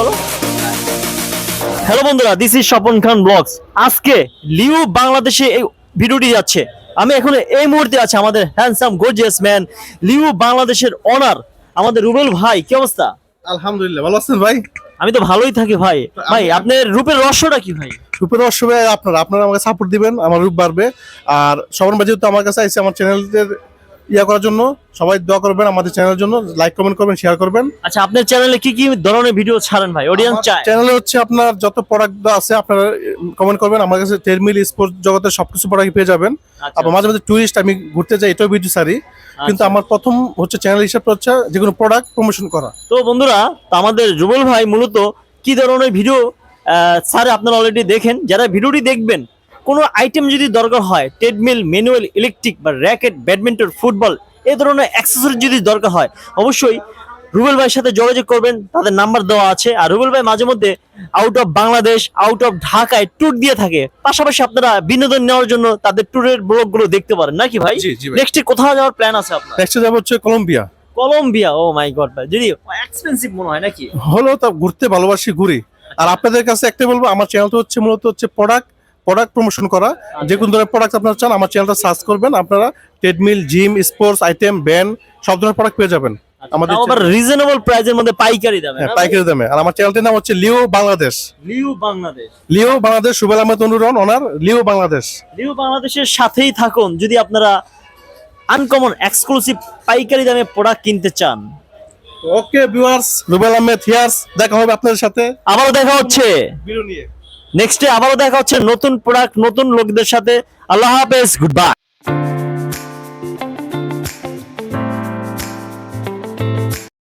বলো। হ্যালো বন্ধুরা this is Swapan Khan blogs আজকে লিউ বাংলাদেশে এই ভিডিওটি যাচ্ছে। আমি এখন এই মুহূর্তে আছি আমাদের হ্যান্ডসাম গর্জিয়াস ম্যান লিউ বাংলাদেশের অনার আমাদের রুবেল ভাই। কি অবস্থা? আলহামদুলিল্লাহ ভালো আছেন ভাই? আমি তো ভালোই থাকি ভাই। ভাই আপনার রূপের রহস্যটা কি ভাই? রূপের অসবে আপনারা আপনারা আমাকে সাপোর্ট দিবেন আমার রূপ বাড়বে। আর সবার মাঝে তো আমার কাছে আইসে আমার চ্যানেলের ইয়া করার জন্য সবাই দোয়া করবেন আমাদের চ্যানেলের জন্য লাইক কমেন্ট করবেন শেয়ার করবেন। আচ্ছা আপনার চ্যানেলে কি কি ধরনের ভিডিও ছাড়েন ভাই? অডিয়েন্স চায়। চ্যানেলে হচ্ছে আপনার যত প্রোডাক্ট আছে আপনারা কমেন্ট করবেন। আমার কাছে টেরমিল স্পোর্টস জগতের সবকিছু প্রোডাক্ট পেয়ে যাবেন। আচ্ছা, আবার মাঝে মাঝে টুরিস্ট আমি ঘুরতে যাই এটাও ভিডিও সারি কিন্তু আচ্ছা। আমার প্রথম হচ্ছে চ্যানেল হিসাবটা হচ্ছে যে কোনো প্রোডাক্ট প্রমোশন করা। তো বন্ধুরা আমাদের যুবল ভাই মূলত কি ধরনের ভিডিও স্যার আপনারা অলরেডি দেখেন। যারা ভিডিওটি দেখবেন কোনো আইটেম যদি দরকার হয় ট্রেডমিল ম্যানুয়াল ইলেকট্রিক বা র্যাকেট ব্যাডমিন্টন ফুটবল এ ধরনের অ্যাক্সেসরি যদি দরকার হয় অবশ্যই রুবেল ভাইয়ের সাথে যোগাযোগ করবেন। তাদের নাম্বার দেওয়া আছে। আর রুবেল ভাই মাঝে মধ্যে out of Bangladesh out of ঢাকায় ট্যুর দিয়ে থাকে। পাশাপাশি আপনারা বিনোদন নেওয়ার জন্য তাদের ট্যুরের ব্লগগুলো দেখতে পারেন। নাকি ভাই? নেক্সটে কোথাও যাওয়ার প্ল্যান আছে আপনার? নেক্সট যাব হচ্ছে Colombia Colombia oh my god ভাই যদি এক্সপেন্সিভ মনে হয় নাকি? হলো তা ঘুরতে ভালোবাসি ঘুরি। আর আপনাদের কাছে একটা বলব আমার চ্যানেলটা হচ্ছে মূলত হচ্ছে প্রোডাক্ট প্রোডাক্ট প্রমোশন করা। যে কোনো ধরনের প্রোডাক্ট আপনারা চান আমার চ্যানেলটা সার্চ করবেন। আপনারা treadmill gym sports item band সব ধরনের প্রোডাক্ট পেয়ে যাবেন। আমাদের আবার রিজনেবল প্রাইজের মধ্যে পাইকারি দামে হ্যাঁ, পাইকারি দামে। আর আমার চ্যানেলটির নাম হচ্ছে Leo Bangladesh. Leo Bangladesh. Leo Bangladesh Subel Ahmed অনুরণ owner Leo Bangladesh. Leo বাংলাদেশের সাথেই থাকুন যদি আপনারা আনকমন এক্সক্লুসিভ পাইকারি দামে প্রোডাক্ট কিনতে চান। Okay viewers Rubel Ahmed here's দেখা হবে আপনাদের সাথে। আবারও দেখা হচ্ছে। ভিডিও নিয়ে। নেক্সটে আবারও দেখা হচ্ছে নতুন প্রোডাক্ট নতুন লোকদের সাথে। আল্লাহ হাফেজ গুড বাই